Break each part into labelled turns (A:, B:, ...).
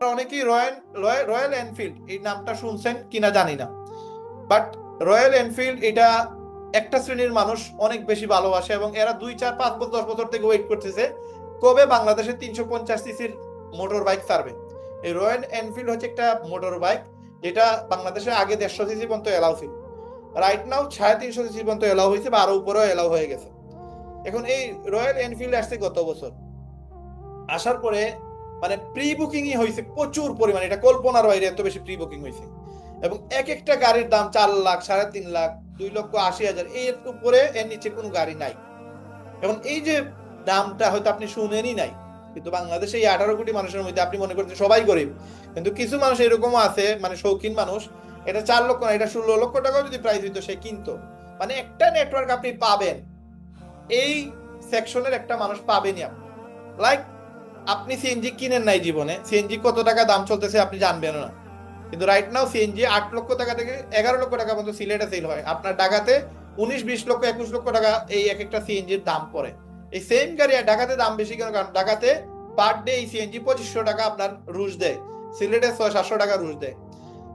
A: অনেকেই royal royal Enfield এই নামটা শুনছেন কিনা জানি না। বাট রয়্যাল এনফিল্ড এটা একটা শ্রেণির মানুষ অনেক বেশি ভালোবাসে এবং এরা দুই, চার, পাঁচ বছর, দশ বছর থেকে ওয়েট করতেছে কবে বাংলাদেশে তিনশো পঞ্চাশ সিসির মোটর বাইক ছাড়বে। এই রয়্যাল এনফিল্ড হচ্ছে একটা মোটর বাইক যেটা বাংলাদেশে আগে দেড়শো সিসি পর্যন্ত এলাও ছিল। রাইট নাও সাড়ে তিনশো সিসি পর্যন্ত এলাও হয়েছে বা আরও উপরেও এলাও হয়ে গেছে। এখন এই রয়্যাল এনফিল্ড আসছে গত বছর। আসার পরে মানে প্রি বুকিংই হয়েছে প্রচুর পরিমাণে। এটা কল্পনার বাইরে এত বেশি প্রি বুকিং হয়েছে এবং এক একটা গাড়ির দাম চার লাখ, সাড়ে তিন লাখ, দুই লক্ষ আশি হাজার, এর উপরে এর নিচে কোনো গাড়ি নাই। এবং এই যে দামটা হয়তো আপনি শুনেনই নাই, কিন্তু বাংলাদেশে এই আঠারো কোটি মানুষের মধ্যে আপনি মনে করছেন সবাই গরিব। কিন্তু কিছু মানুষ এরকমও আছে মানে শৌখিন মানুষ, এটা চার লক্ষ না, এটা ষোলো লক্ষ টাকাও যদি প্রাইস হইতো সে কিনতো। মানে একটা নেটওয়ার্ক আপনি পাবেন। এই সেকশনের একটা মানুষ পাবেনই আপনি। লাইক আপনি সিএনজি কিনেন নাই জীবনে সিএনজি কত টাকা দাম চলতেছে আপনি জানবেন না। কিন্তু রাইট নাও সিএনজি আট লক্ষ টাকা থেকে এগারো লক্ষ টাকা পর্যন্ত সিলেটে সেল হয়। আপনার ঢাকাতে উনিশ, বিশ লক্ষ, একুশ লক্ষ টাকা এই এক একটা সিএনজির দাম পড়ে। এই সেম গাড়ি আর ঢাকাতে দাম বেশি কেন? কারণ ঢাকাতে পার ডে এই সিএনজি পঁচিশশো টাকা আপনার রুজ দেয়। সিলেটে ছয়, সাতশো টাকা রুশ দেয়।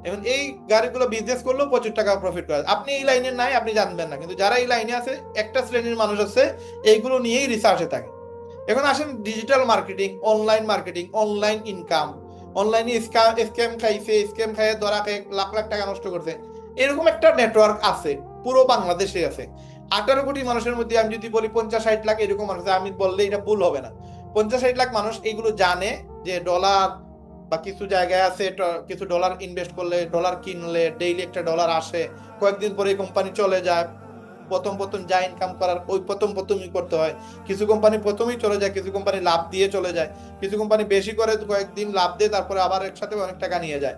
A: এখন এই গাড়িগুলো বিজনেস করলেও প্রচুর টাকা প্রফিট করে। আপনি এই লাইনে নাই, আপনি জানবেন না। কিন্তু যারা এই লাইনে আছে, একটা শ্রেণির মানুষ আছে, এইগুলো নিয়েই রিসার্চে থাকে। এখন আসেন digital marketing online marketing online income অনলাইনে স্ক্যাম খাইছে স্ক্যাম খাইয়ে ধরা খেয়ে লাখ লাখ টাকা নষ্ট করছে। এরকম একটা নেটওয়ার্ক আছে, পুরো বাংলাদেশে আছে। আঠারো কোটি মানুষের মধ্যে আমি যদি বলি পঞ্চাশ ষাট লাখ এরকম মানুষ আমি বললে এটা ভুল হবে না। পঞ্চাশ ষাট লাখ মানুষ এইগুলো জানে যে ডলার বা কিছু জায়গায় আছে কিছু ডলার ইনভেস্ট করলে ডলার কিনলে ডেইলি একটা ডলার আসে, কয়েকদিন পরে কোম্পানি চলে যায়। প্রথম প্রথম যা ইনকাম করার, ওই প্রথম প্রথমই করতে হয়। কিছু কোম্পানি প্রথমেই চলে যায়, কিছু কোম্পানি লাভ দিয়ে চলে যায়। কিছু কোম্পানি বেশি করে কয়েকদিন লাভ দিয়ে তারপরে আবার একসাথে অনেক টাকা নিয়ে যায়।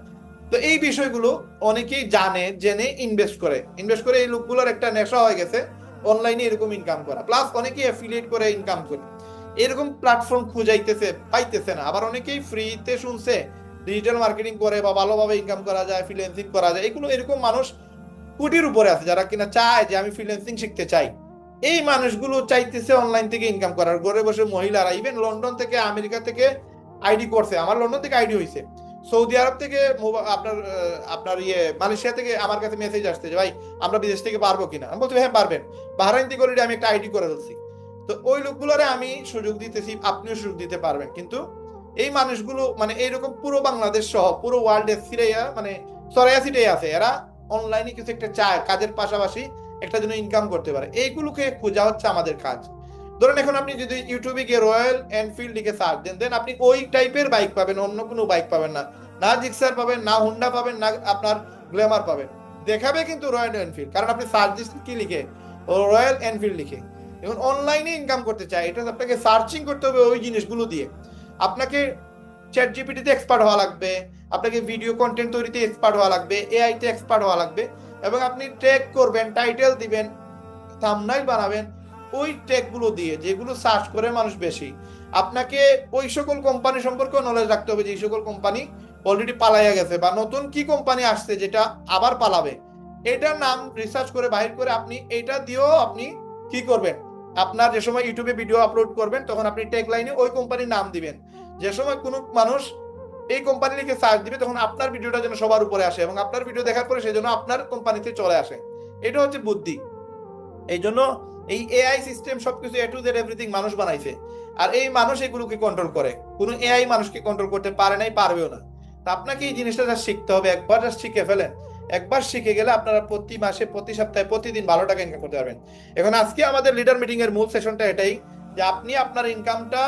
A: তো এই বিষয়গুলো অনেকেই জানে, জেনে ইনভেস্ট করে। ইনভেস্ট করে এই লোকগুলোর একটা নেশা হয়ে গেছে অনলাইনে এরকম ইনকাম করা। প্লাস অনেকেই অ্যাফিলিয়েট করে ইনকাম করে। এরকম প্ল্যাটফর্ম খুঁজাইতেছে, পাইতেছে না। আবার অনেকেই ফ্রিতে শুনছে ডিজিটাল মার্কেটিং করে বা ভালোভাবে ইনকাম করা যায় ফ্রিল্যান্সিং করা যায়। এগুলো এরকম মানুষ কোটির উপরে আছে, যারা কিনা চায় যে আমি ফ্রিল্যান্সিং শিখতে চাই। এই মানুষগুলো চাইতেছে অনলাইন থেকে ইনকাম করার। ঘরে বসে মহিলারা ইভেন লন্ডন থেকে আমেরিকা থেকে আইডি করছে। আমার লন্ডন থেকে আইডি হয়েছে সৌদি আরব থেকে আপনার আপনার ইয়ে মালয়েশিয়া থেকে আমার কাছে মেসেজ আসছে যে, ভাই, আমরা বিদেশ থেকে পারব কিনা? আমি বলছি হ্যাঁ পারবেন। বাহরাইন থেকে অলরেডি আমি একটা আইডি করে ফেলছি। তো ওই লোকগুলোরে আমি সুযোগ দিতেছি, আপনিও সুযোগ দিতে পারবেন। কিন্তু এই মানুষগুলো মানে এইরকম পুরো বাংলাদেশ সহ, পুরো ওয়ার্ল্ডে ফিরাইয়া মানে সরাইয়াসিটাই আছে। এরা অনলাইনে কিছু একটা চায়, কাজের পাশাপাশি একটা জন্য ইনকাম করতে পারে। এইগুলোকে খোঁজা হচ্ছে আমাদের কাজ। ধরেন এখন আপনি যদি ইউটিউবে গিয়ে রয়্যাল এনফিল্ড লিখে সার্চ দেন দেন আপনি ওই টাইপের বাইক পাবেন, অন্য কোনো বাইক পাবেন না। না জিক্সার পাবেন, না হুন্ডা পাবেন, না আপনার গ্ল্যামার পাবেন। দেখাবে কিন্তু রয়্যাল এনফিল্ড কারণ আপনি সার্চ দিচ্ছেন কি লিখে? রয়্যাল এনফিল্ড লিখে। এখন অনলাইনে ইনকাম করতে চায়, এটা আপনাকে সার্চিং করতে হবে ওই জিনিসগুলো দিয়ে। আপনাকে চ্যাট জিপিটিতে এক্সপার্ট হওয়া লাগবে। আপনাকে ভিডিও কন্টেন্ট তৈরিতে এক্সপার্ট হওয়া লাগবে এআই তে এক্সপার্ট হওয়া লাগবে এবং আপনি ট্যাগ করবেন টাইটেল দিবেন থাম্বনেইল বানাবেন, ওই ট্যাগগুলো দিয়ে, যেগুলো সার্চ করে মানুষ বেশি। আপনাকে ওই সকল কোম্পানি সম্পর্কে নলেজ রাখতে হবে যে সকল কোম্পানি অলরেডি পালাইয়া গেছে বা নতুন কি কোম্পানি আসছে যেটা আবার পালাবে। এটার নাম রিসার্চ করে বাইর করে আপনি এটা দিয়েও আপনি কি করবেন? আপনার যে সময় ইউটিউবে ভিডিও আপলোড করবেন, তখন আপনি ট্যাগ লাইনে ওই কোম্পানির নাম দিবেন। যে সময় কোনো মানুষ এই কোম্পানি লিখে সার্চ দিবে, তখন আপনার ভিডিওটা যেন সবার উপরে আসে এবং আপনার ভিডিও দেখার পরে সেই জন্য আপনার কোম্পানিতে চলে আসে। এটা হচ্ছে বুদ্ধি। এই জন্য এই এআই সিস্টেম সবকিছু এ টু জেড এভরিথিং মানুষ বানাইছে। আর এই মানুষ এগুলোকে কন্ট্রোল করে। কোনো এআই মানুষকে কন্ট্রোল করতে পারে নাই, পারবেও না। তা আপনাকে এই জিনিসটা যা শিখতে হবে। একবার যা শিখে ফেলেন। একবার শিখে গেলে আপনারা প্রতি মাসে, প্রতি সপ্তাহে, প্রতিদিন ভালো টাকা ইনকাম করতে পারবেন। এখন আজকে আমাদের লিডার মিটিং এর মূল সেশনটা এটাই যে আপনি আপনার ইনকামটা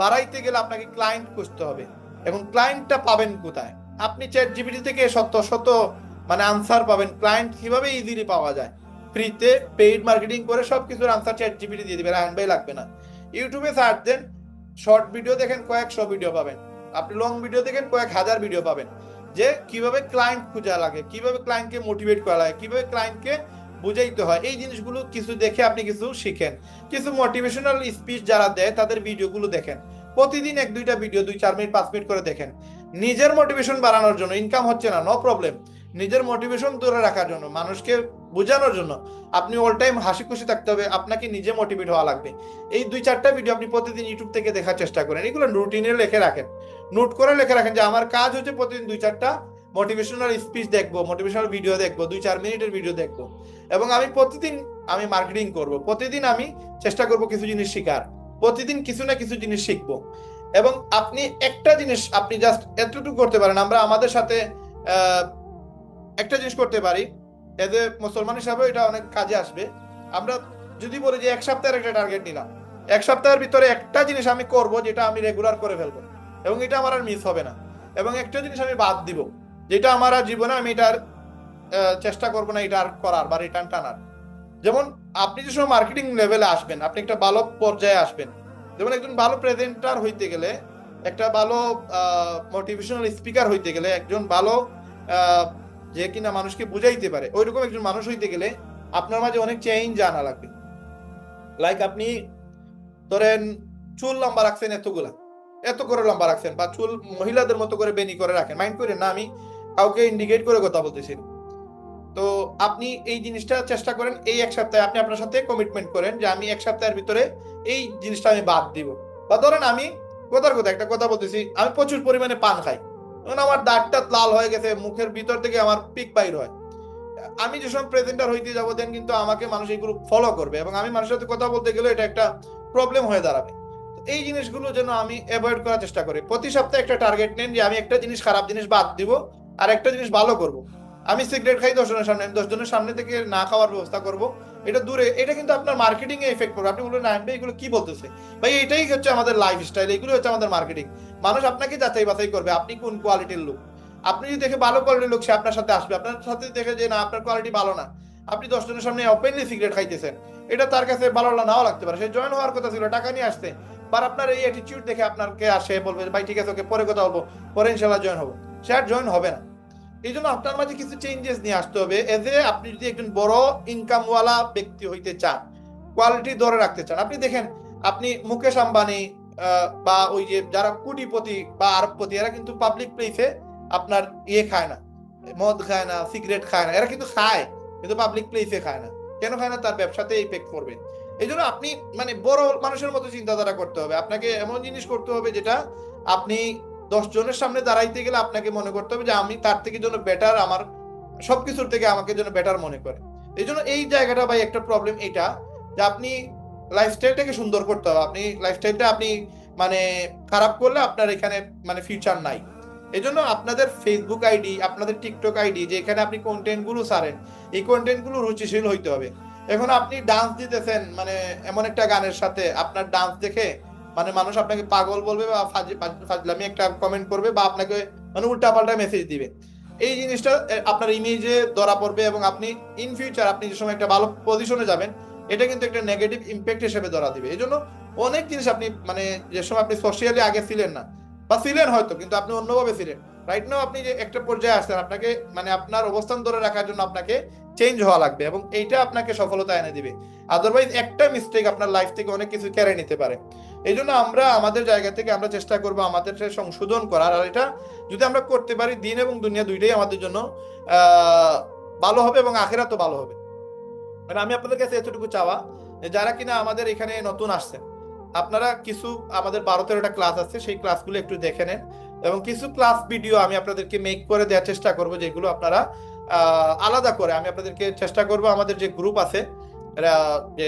A: বাড়াইতে গেলে আপনাকে ক্লায়েন্ট খুঁজতে হবে। এখন ক্লায়েন্টটা পাবেন কোথায়? আপনি চ্যাট জিপিটি থেকে শত শত মানে আনসার পাবেন। ক্লায়েন্ট কীভাবে ইজিলি পাওয়া যায়? ফ্রিতে পেইড মার্কেটিং করে সবকিছুর আনসার চ্যাট জিপিটি দিয়ে দিবেন আইন ভাই লাগবে না। ইউটিউবে সার্চ দেন শর্ট ভিডিও দেখেন, কয়েকশো ভিডিও পাবেন। আপনি লং ভিডিও দেখেন, কয়েক হাজার ভিডিও পাবেন। যে কীভাবে ক্লায়েন্ট খোঁজা লাগে, কীভাবে ক্লায়েন্টকে মোটিভেট করা লাগে, কীভাবে ক্লায়েন্টকে বুঝাইতে হয়, এই জিনিসগুলো কিছু দেখে আপনি কিছু শিখেন। কিছু মোটিভেশনাল স্পিচ যারা দেয়, তাদের ভিডিওগুলো দেখেন। প্রতিদিন এক দুইটা ভিডিও দুই চার মিনিট, পাঁচ মিনিট করে দেখেন। নিজের মোটিভেশন বাড়ানোর জন্য ইনকাম হচ্ছে না নো প্রবলেম নিজের মোটিভেশন ধরে রাখার জন্য, মানুষকে বোঝানোর জন্য আপনি অল টাইম হাসি খুশি থাকতে হবে, আপনাকে নিজে মোটিভেট হওয়া লাগবে। এই দুই চারটা ভিডিও আপনি প্রতিদিন ইউটিউব থেকে দেখার চেষ্টা করেন। এগুলো রুটিনে লিখে রাখেন। নোট করে লিখে রাখেন যে আমার কাজ হচ্ছে প্রতিদিন দুই চারটা মোটিভেশনাল স্পিচ দেখব মোটিভেশনাল ভিডিও দেখব, দুই চার মিনিটের ভিডিও দেখব। এবং আমি প্রতিদিন আমি মার্কেটিং করব। প্রতিদিন আমি চেষ্টা করব কিছু জিনিস শেখার। প্রতিদিন কিছু না কিছু জিনিস শিখব। এবং আপনি একটা জিনিস আপনি জাস্ট এতটুকু করতে পারেন, আমরা আমাদের সাথে একটা জিনিস করতে পারি। এজ এ মুসলমান হিসাবে এটা অনেক কাজে আসবে। আমরা যদি বলি যে এক সপ্তাহের একটা টার্গেট নিলাম, এক সপ্তাহের ভিতরে একটা জিনিস আমি করব যেটা আমি রেগুলার করে ফেলব, এবং এটা আমার আর মিস হবে না। এবং একটা জিনিস আমি বাদ দিব, যেটা আমার আর জীবনে আমি এটার চেষ্টা করব না এটা আর করার বা রিটার্ন টানার। যেমন আপনি যে সময় মার্কেটিং লেভেলে আসবেন, আপনি একটা ভালো পর্যায়ে আসবেন যেমন একজন ভালো প্রেজেন্টার হইতে গেলে, একটা ভালো মোটিভেশনাল স্পিকার হইতে গেলে, একজন ভালো যে কিনা মানুষকে বুঝাইতে পারে, ওইরকম একজন মানুষ হইতে গেলে আপনার মাঝে অনেক চেঞ্জ আনা লাগবে লাইক আপনি ধরেন, চুল লম্বা রাখছেন এতগুলা, এত করে লম্বা রাখছেন, বা চুল মহিলাদের মতো করে বেনি করে রাখেন মাইন্ড করেন, না, আমি কাউকে ইন্ডিকেট করে কথা বলতেছি। তো আপনি এই জিনিসটা চেষ্টা করেন, এই এক সপ্তাহে আপনি আপনার সাথে কমিটমেন্ট করেন যে আমি এক সপ্তাহের ভিতরে এই জিনিসটা আমি বাদ দিব। বা ধরেন আমি কথার কথা একটা কথা বলতেছি, আমি প্রচুর পরিমাণে পান খাই। তখন আমার দাঁতটা লাল হয়ে গেছে, মুখের ভিতর থেকে আমার পিক বাইর হয়। আমি যে সময় প্রেজেন্টার হইতে যাব দেন কিন্তু আমাকে মানুষ এইগুলো ফলো করবে এবং আমি মানুষের সাথে কথা বলতে গেলে এটা একটা প্রবলেম হয়ে দাঁড়াবে। এই জিনিসগুলো যেন আমি অ্যাভয়েড করার চেষ্টা করি। প্রতি সপ্তাহে একটা টার্গেট নেন যে আমি একটা জিনিস খারাপ জিনিস বাদ দিব আর একটা জিনিস ভালো করব। আমি সিগারেট খাই দশ জনের সামনে, আমি দশ জনের সামনে থেকে না খাওয়ার ব্যবস্থা করব। এটা দূরে, এটা কিন্তু আপনার মার্কেটিং এ এফেক্ট করবে আপনি বলবেন না ভাই এগুলো কি বলতেছে? ভাই, এটাই হচ্ছে আমাদের লাইফ স্টাইল এগুলো হচ্ছে আমাদের মার্কেটিং মানুষ আপনাকে যাচাই বাছাই করবে, আপনি কোন কোয়ালিটির লোক? আপনি যদি দেখে ভালো কোয়ালিটির লোক, সে আপনার সাথে আসবে। আপনার সাথে দেখে যে, না, আপনার কোয়ালিটি ভালো না। আপনি দশ জনের সামনে ওপেনলি সিগারেট খাইতেছেন। এটা তার কাছে ভালো নাও লাগতে পারে। সে জয়েন হওয়ার কথা ছিল, টাকা নিয়ে আসতে বা আপনার এই অ্যাটিটিউড দেখে আপনাকে আসে বলবে, ভাই, ঠিক আছে, ওকে পরে কথা বলব, পরে ইনশাল্লাহ জয়েন হব। সে আর জয়েন হবে না। এই জন্য আপনার মাঝে কিছু চেঞ্জেস নিয়ে আসতে হবে। এজ আপনি যদি একজন বড় ইনকামওয়ালা ব্যক্তি হইতে চান কোয়ালিটি ধরে রাখতে চান, আপনি দেখেন, আপনি মুকেশ আম্বানি বা ওই যে যারা কোটিপতি বা আরবপতি, এরা কিন্তু পাবলিক প্লেসে আপনার ইয়ে খায় না, মদ খায় না সিগারেট খায় না, এরা কিন্তু খায়, কিন্তু পাবলিক প্লেসে খায় না। কেন খায় না? তার ব্যবসাতে ইফেক্ট করবে এই জন্য আপনি মানে বড় মানুষের মতো চিন্তাধারা করতে হবে। আপনাকে এমন জিনিস করতে হবে যেটা আপনি দশ জনের সামনে দাঁড়াইতে গেলে আপনাকে মনে করতে হবে যে আমি তার থেকে জন্য বেটার আমার সবকিছুর থেকে আমাকে জন্য বেটার মনে করে। এই জন্য এই জায়গাটা ভাই একটা প্রবলেম এটা যে আপনি লাইফস্টাইলটাকে সুন্দর করতে হবে। আপনি লাইফস্টাইলটা আপনি মানে খারাপ করলে আপনার এখানে মানে ফিউচার নাই। এই জন্য আপনাদের ফেসবুক আইডি আপনাদের টিকটক আইডি যেখানে আপনি কন্টেন্টগুলো ছাড়েন, এই কন্টেন্টগুলো রুচিশীল হইতে হবে। এখন আপনি ডান্স দিতেছেন মানে এমন একটা গানের সাথে আপনার ডান্স দেখে মানে মানুষ আপনাকে পাগল বলবে বা ফাজলামি একটা কমেন্ট করবে বা আপনাকে মানে উল্টা পাল্টা মেসেজ দিবে। এই জিনিসটা আপনার ইমেজে ধরা পড়বে এবং আপনি ইন ফিউচার আপনি যে সময় একটা ভালো পজিশনে যাবেন, এটা কিন্তু একটা নেগেটিভ ইম্প্যাক্ট হিসেবে ধরা দিবে। এই জন্য অনেক জিনিস আপনি মানে যে সময় আপনি সোশিয়ালি আগে ছিলেন না, বা ছিলেন হয়তো, কিন্তু আপনি অন্যভাবে ছিলেন। রাইট নাও আপনি যে একটা পর্যায়ে আসছেন, আপনাকে মানে আপনার অবস্থান ধরে রাখার জন্য আপনাকে চেঞ্জ হওয়া লাগবে এবং এইটা আপনাকে সফলতা এনে দিবে। আদারওয়াইজ একটা মিস্টেক আপনার লাইফ থেকে অনেক কিছু কেড়ে নিতে পারে। এই জন্য আমরা আমাদের জায়গা থেকে আমরা চেষ্টা করব আমাদের সংশোধন করার। আর এটা যদি আমরা করতে পারি, দিন এবং দুনিয়া দুইটাই আমাদের জন্য ভালো হবে এবং আখেরা তো ভালো হবে। মানে আমি আপনাদের কাছে এতটুকু চাওয়া যারা কিনা আমাদের এখানে নতুন আসছেন, আপনারা কিছু আমাদের বারো তেরোটা ক্লাস আছে, সেই ক্লাসগুলো একটু দেখে নেন এবং কিছু ক্লাস ভিডিও আমি আপনাদেরকে মেক করে দেওয়ার চেষ্টা করব, যেগুলো আপনারা আলাদা করে। আমি আপনাদেরকে চেষ্টা করব, আমাদের যে গ্রুপ আছে যে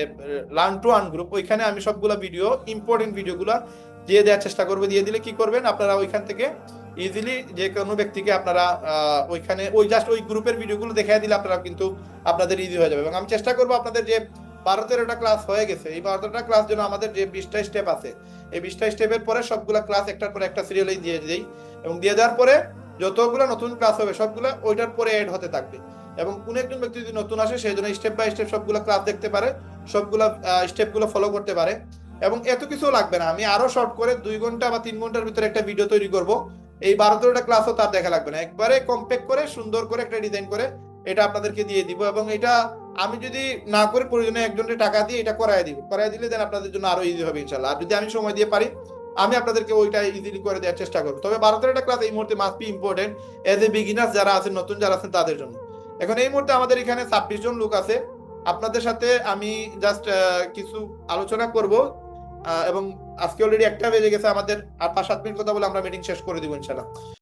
A: লার্ন টু আর্ন গ্রুপ ওইখানে আমি সবগুলো ভিডিও ইম্পর্টেন্ট ভিডিওগুলো দিয়ে দেওয়ার চেষ্টা করব। দিয়ে দিলে কি করবেন, আপনারা ওইখান থেকে ইজিলি যে কোনো ব্যক্তিকে আপনারা ওইখানে ওই জাস্ট ওই গ্রুপের ভিডিওগুলো দেখাই দিলে আপনারা কিন্তু আপনাদের ইজি হয়ে যাবে। এবং আমি চেষ্টা করব আপনাদের যে বারো তেরোটা ক্লাস হয়ে গেছে, এই বারো তেরোটা ক্লাস যেন আমাদের যে বিশটা স্টেপ আছে, এই বিশটা স্টেপের পরে সবগুলা ক্লাস একটার পর একটা সিরিয়ালে দিয়ে দিই। এবং দিয়ে দেওয়ার পরে যতগুলো নতুন ক্লাস হবে, সবগুলো ওইটার পরে এড হতে থাকবে। এবং কোন একজন ব্যক্তি যদি নতুন আসে সেই জন্য স্টেপ বাই স্টেপ সবগুলো ক্লাস দেখতে পারে, সবগুলো স্টেপগুলো ফলো করতে পারে। এবং এত কিছু লাগবে না। আমি আরও শর্ট করে দুই ঘণ্টা বা তিন ঘণ্টার ভিতরে একটা ভিডিও তৈরি করব। এই বারো তেরোটা ক্লাসও তার দেখা লাগবে না। একবারে কম্প্যাক্ট করে, সুন্দর করে একটা ডিজাইন করে এটা আপনাদেরকে দিয়ে দিব এবং এটা আমি যদি না করে প্রয়োজনে একজনের টাকা দিয়ে এটা করাই দিব। করাই দিলে দেন আপনাদের জন্য আরও ইজি হবে ইনশাল্লাহ আর যদি আমি সময় দিয়ে পারি আমি আপনাদেরকে ওইটা ইজিলি করে দেওয়ার চেষ্টা করব। তবে ভারতের একটা ক্লাস এই মুহূর্তে must be important as a beginners যারা আছেন, নতুন যারা আছেন, তাদের জন্য। এখন এই মুহূর্তে আমাদের এখানে ছাব্বিশ জন লোক আছে। আপনাদের সাথে আমি জাস্ট কিছু আলোচনা করব। এবং আজকে অলরেডি একটা বেজে গেছে আমাদের। আর পাঁচ সাত মিনিট কথা বলে আমরা মিটিং শেষ করে দিব ইনশাল্লাহ